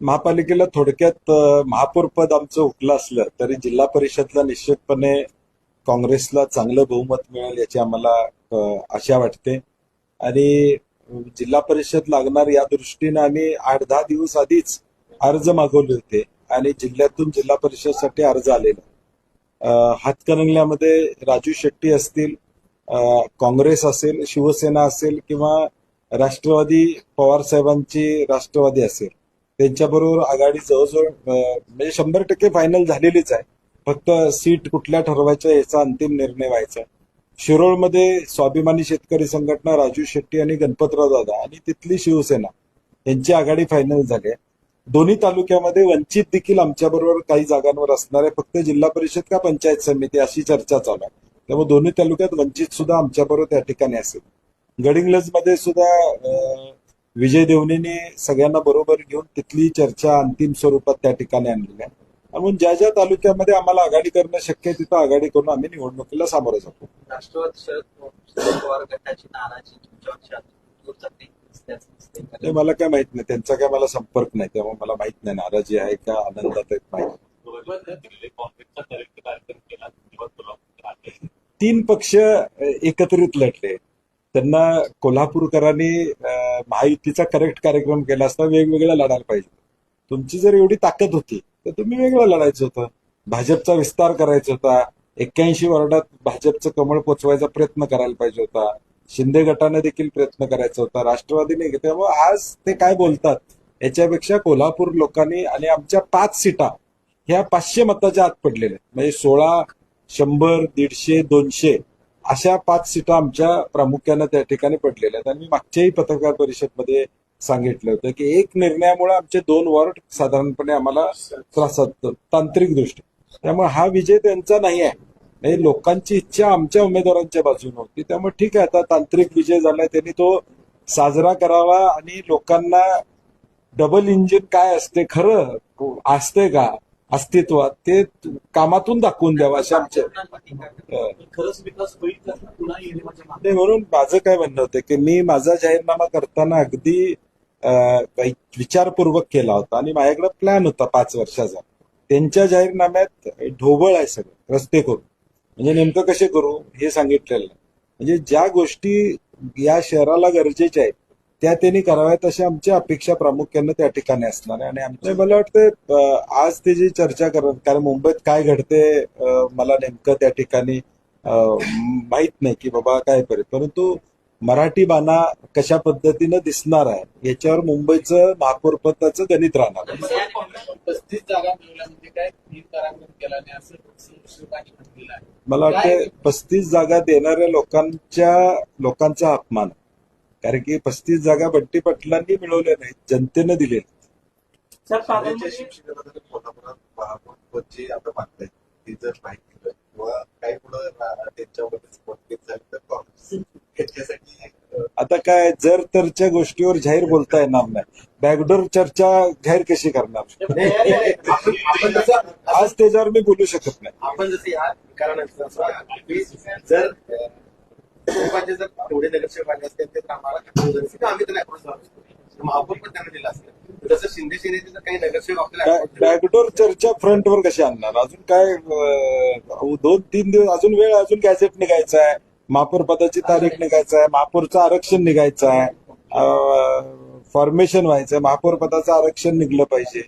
महापालिकेला थोडक्यात महापौरपद आमचं हुकलं असलं तरी जिल्हा परिषदला निश्चितपणे काँग्रेसला चांगलं बहुमत मिळेल याची आम्हाला आशा वाटते. आणि जिल्हा परिषद लागणार या दृष्टीने आम्ही आठ दहा दिवस आधीच अर्ज मागवले होते आणि जिल्ह्यातून जिल्हा परिषदसाठी अर्ज आलेला. हातकणंगल्यामध्ये राजू शेट्टी असतील काँग्रेस असेल शिवसेना असेल किंवा राष्ट्रवादी पवार साहेबांची राष्ट्रवादी असेल. त्यांच्याबरोबर आघाडी जवळजवळ म्हणजे शंभर टक्के फायनल झालेलीच आहे. फक्त सीट कुठल्या ठरवायच्या याचा अंतिम निर्णय व्हायचा शिरोळमध्ये स्वाभिमानी शेतकरी संघटना राजू शेट्टी आणि गणपतराव दादा आणि तिथली शिवसेना यांची आघाडी फायनल झाली आहे. दोन्ही तालुक्यामध्ये वंचित देखील आमच्याबरोबर काही जागांवर असणार आहे. फक्त जिल्हा परिषद का पंचायत समिती अशी चर्चा चालू आहे. त्यामुळे दोन्ही तालुक्यात वंचित सुद्धा आमच्याबरोबर त्या ठिकाणी असेल. गडिंग्लजमध्ये सुद्धा विजय देवणेने सगळ्यांना बरोबर घेऊन तिथली चर्चा अंतिम स्वरूपात त्या ठिकाणी आणलेली आहे. म्हणून ज्या ज्या तालुक्यामध्ये आम्हाला आघाडी करणं शक्य आहे तिथं आघाडी करून आम्ही निवडणुकीला सामोरं जातो. राष्ट्रवादी शरद पवार गटाची नाराजी मला काय माहीत नाही त्यांचा काय मला संपर्क नाही त्यामुळे मला माहीत नाही नाराजी आहे का आनंदात आहेत माहीत तीन पक्ष एकत्रित लढले. त्यांना कोल्हापूरकरांनी माहितीचा महायुतीचा करेक्ट कार्यक्रम केला असता वेगवेगळा लढायला पाहिजे. तुमची जर एवढी ताकद होती तर तुम्ही वेगळं लढायचं होतं. भाजपचा विस्तार करायचा होता. एक्क्याऐंशी वॉर्डात भाजपचं कमळ पोचवायचा प्रयत्न करायला पाहिजे होता. शिंदे गटाने देखील प्रयत्न करायचा होता. राष्ट्रवादीने त्यामुळे आज ते काय बोलतात? याच्यापेक्षा कोल्हापूर लोकांनी आणि आमच्या पाच सीटा ह्या पाचशे मताच्या आत पडलेल्या आहेत. म्हणजे सोळा शंभर दीडशे दोनशे अशा पाच सीटा आमच्या प्रामुख्यानं त्या ठिकाणी पडलेल्या आहेत. आणि मी मागच्याही पत्रकार परिषदमध्ये सांगितलं होतं की एक निर्णयामुळे आमचे दोन वॉर्ड साधारणपणे आम्हाला त्रासात तांत्रिक दृष्टी त्यामुळे हा विजय त्यांचा नाही आहे. म्हणजे लोकांची इच्छा आमच्या उमेदवारांच्या बाजूने होती. त्यामुळे ठीक आहे आता तांत्रिक विजय झालाय त्यांनी तो साजरा करावा आणि लोकांना डबल इंजिन काय असते खरं असते का? अस्तित्वात. ते कामातून दाखवून द्यावं असे आमचे अं, खरंच विकास होईल का? पुन्हा येणे माझ्या मागे नाही म्हणून माझं काय म्हणणं होतं की मी माझा जाहीरनामा करताना अगदी विचारपूर्वक केला होता आणि माझ्याकडे प्लॅन होता पाच वर्षाचा. त्यांच्या जाहीरनाम्यात ढोबळ आहे सगळं रस्ते करू म्हणजे नेमकं कसे करू हे सांगितलेलं. म्हणजे ज्या गोष्टी या शहराला गरजेच्या आहेत त्या त्यांनी कराव्यात अशा आमच्या अपेक्षा प्रामुख्यानं त्या ठिकाणी असणार आहे. आणि आमच्या मला वाटतं आज ते जी चर्चा करत कारण मुंबईत काय घडते मला नेमकं त्या ठिकाणी माहीत नाही की बाबा काय करेल परंतु मराठी बाणा कशा पद्धतीनं दिसणार आहे याच्यावर मुंबईचं महापौर पदाचं गणित राहणार मला वाटतं पस्तीस जागा देणाऱ्या लोकांच्या लोकांचा अपमान. कारण की पस्तीस जागा बंटी पाटलांनी मिळवल्या नाहीत जनतेनं दिले सर पुण्याच्या पालघरमध्ये शिवसेनेबद्दल कोल्हापुरात महापौर जे आता काय जर तरच्या गोष्टीवर जाहीर बोलता येणार नाही बॅकडोर चर्चा जाहीर कशी करणार? आज त्याच्यावर मी बोलू शकत नाही. आपण जसं या कारण जर लोकांचे जर नगरसेवक आले असते तर आम्हाला आम्ही त्यांना approach झालो असतो. महापौर पण त्यांना दिला असतं. जसं शिंदे सेनेचे जर काही नगरसेवक आपल्याला approach केले, बॅकडोर चर्चा फ्रंटवर कशी आणणार? अजून काय दोन तीन दिवस अजून वेळ अजून गॅझेट निघायचा आहे. महापौर पदाची तारीख निघायचं आहे. महापौरचं आरक्षण निघायचं आहे. फॉर्मेशन व्हायचं आहे. महापौर पदाचं आरक्षण निघलं पाहिजे.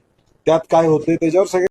त्यात काय होतंय त्याच्यावर सगळे